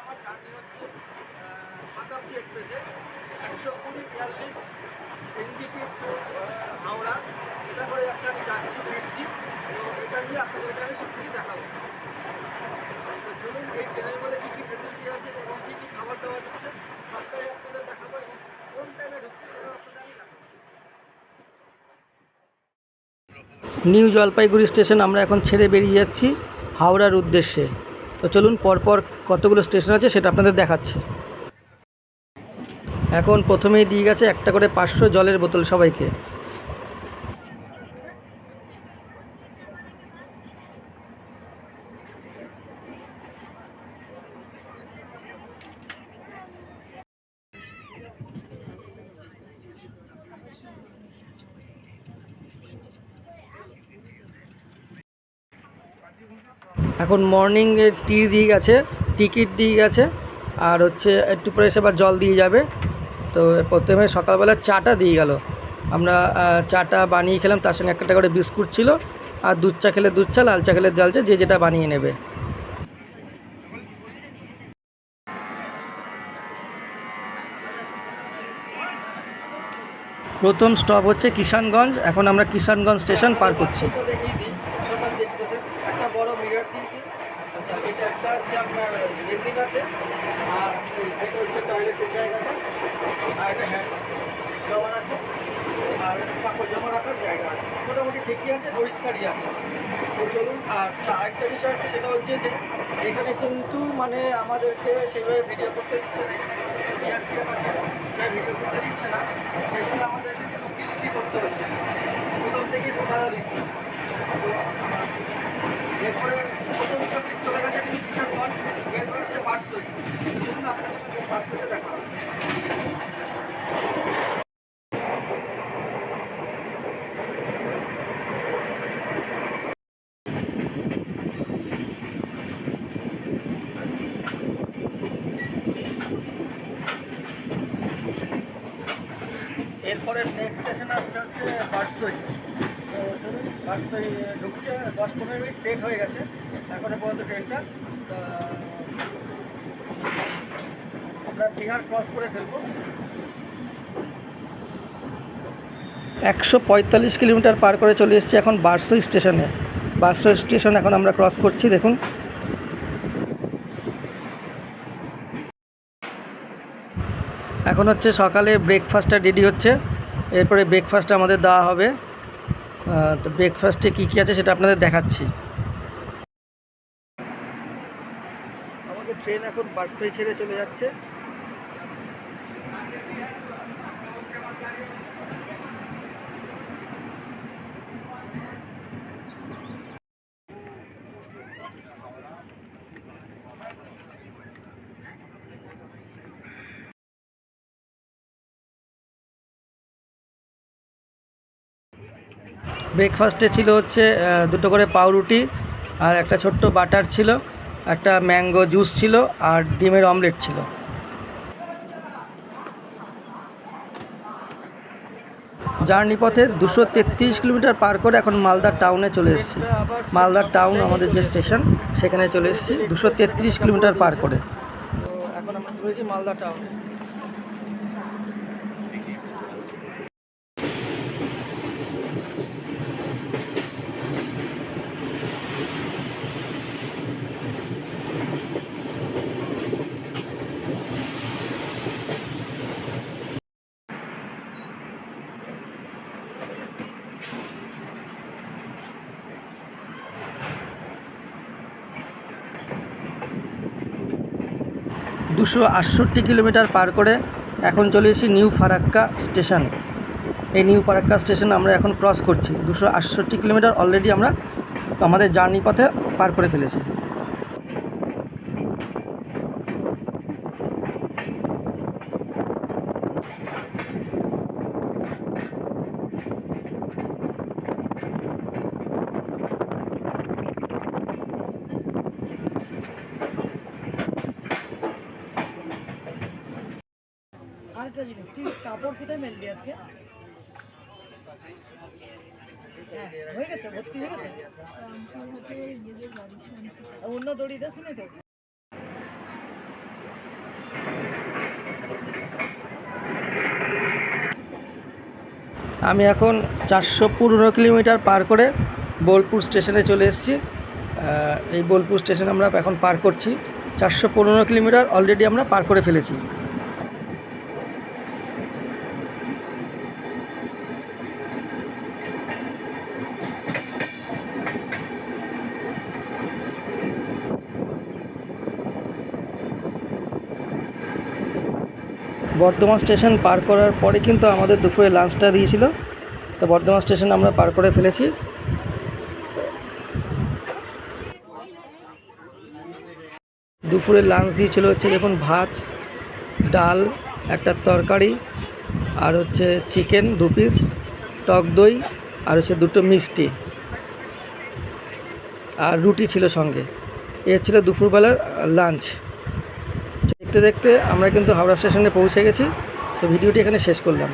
আমার জার্নি হচ্ছে শতাব্দী এক্সপ্রেসে একশো কুড়ি বিয়াল্লিশ এনজিপি টু হাওড়া। এটা করে আজকে আমি যাচ্ছি, ফিরছি। তো এটা নিয়ে আমি চলুন, এই ট্রেনের মধ্যে কী কী ফেসিলিটি আছে এবং কী কী খাবার দাবার দিচ্ছে সবটাই আপনাদের দেখাবো এবং কোন টাইমে ঢুকছে সেটাও আপনাদের আমি দেখাবো। নিউ জলপাইগুড়ি স্টেশন আমরা এখন ছেড়ে বেরিয়ে যাচ্ছি হাওড়ার উদ্দেশ্যে। তো চলুন পরপর কতগুলো স্টেশন আছে সেটা আপনাদের দেখাচ্ছি। এখন প্রথমেই দিয়ে গেছে একটা করে পাঁচশো জলের বোতল সবাইকে। এখন মর্নিং টি দিয়ে গেছে টিকিট দিয়ে গেছে আর হচ্ছে একটু পরে এসে আবার জল দিয়ে যাবে। তো প্রথমে সকালবেলা চাটা দিয়ে গেল। আমরা চাটা বানিয়ে খেলাম, তার সঙ্গে একটা করে বিস্কুট ছিল, আর দুধ চা খেলে দুধ চা, লাল চা খেলে লাল চা, যে যেটা বানিয়ে নেবে। প্রথম স্টপ হচ্ছে কিষানগঞ্জ, এখন আমরা কিষানগঞ্জ স্টেশন পার করছি। বড় মিরর দিয়েছি। আচ্ছা এটা একটা হচ্ছে আপনার বেসিন আছে আর এটা হচ্ছে টয়লেটের জায়গাটা আর একটা হ্যান্ড শাওয়ার আছে আর কাপড় জামা রাখার জায়গা আছে। মোটামুটি ঠিকই আছে পরিষ্কারই আছে। তো চলুন আর আচ্ছা, আরেকটা বিষয় আছে সেটা হচ্ছে যে এখানে কিন্তু মানে আমাদেরকে সেভাবে ভিডিও করতে দিচ্ছে না এখানে আছে সে ভিডিও করতে দিচ্ছে না। সেখানে আমাদেরকে লুকি লুকি করতে হচ্ছে প্রথম থেকেই ফোটাটা দিচ্ছে। এরপরে চলে গেছে কিন্তু কিষানগঞ্জ এরপরে আপনার সাথে দেখা এরপরে নেক্সট স্টেশন আসছে হচ্ছে বারসই বারসই ঢুকছে, দশ পনেরো মিনিট লেট হয়ে গেছে। পর্যন্ত ট্রেনটা আমরা বিহার ক্রস করে ফেলব। একশো পঁয়তাল্লিশ কিলোমিটার পার করে চলে এসেছি এখন বারসই স্টেশনে। বারসই স্টেশন এখন আমরা ক্রস করছি, দেখুন। এখন হচ্ছে সকালে ব্রেকফাস্টটা রেডি হচ্ছে। এরপরে ব্রেকফাস্ট আমাদের দেওয়া হবে। তো ব্রেকফাস্টে কী কী আছে সেটা আপনাদের দেখাচ্ছি। আমাদের ট্রেন এখন বার্সাই ছেড়ে চলে যাচ্ছে। ব্রেকফাস্টে ছিল হচ্ছে দুটো করে পাউরুটি আর একটা ছোট্ট বাটার ছিল, একটা ম্যাঙ্গো জুস ছিল আর ডিমের অমলেট ছিল। জার্নি পথে দুশো তেত্রিশ কিলোমিটার পার করে এখন মালদা টাউনে চলে এসেছি। মালদা টাউন আমাদের যে স্টেশন, সেখানে চলে এসেছি দুশো তেত্রিশ কিলোমিটার পার করে। এখন আমরা রয়েছি মালদা টাউনে। দুশো আটষট্টি কিলোমিটার পার করে এখন চলে এসেছি নিউ ফারাক্কা স্টেশন। এই নিউ ফারাক্কা স্টেশন আমরা এখন ক্রস করছি। দুশো আটষট্টি কিলোমিটার অলরেডি আমরা আমাদের জার্নি পথে পার করে ফেলেছি। আরেকটা জিনিস, তুই কাপড় কোথায় মেলবি আজকে? হ্যাঁ, হয়ে গেছে, ভর্তি হয়ে গেছে? অন্য দড়ি দাস না তো? আমি এখন চারশো পনেরো কিলোমিটার পার করে বোলপুর স্টেশনে চলে এসেছি। এই বোলপুর স্টেশন আমরা এখন পার করছি। চারশো পনেরো কিলোমিটার অলরেডি আমরা পার করে ফেলেছি। বর্ধমান স্টেশন পার করার পরে কিন্তু আমাদের দুপুরে লাঞ্চটা দিয়েছিল। তো বর্ধমান স্টেশন আমরা পার করে ফেলেছি। দুপুরে লাঞ্চ দিয়েছিল হচ্ছে দেখুন ভাত, ডাল, একটা তরকারি, আর হচ্ছে চিকেন দু পিস টক দই, আর হচ্ছে দুটো মিষ্টি। আর রুটি ছিল সঙ্গে। এ ছিল দুপুরবেলার লাঞ্চ দেখতে দেখতে আমরা কিন্তু হাওড়া স্টেশনে পৌঁছে গেছি। তো ভিডিওটি এখানে শেষ করলাম।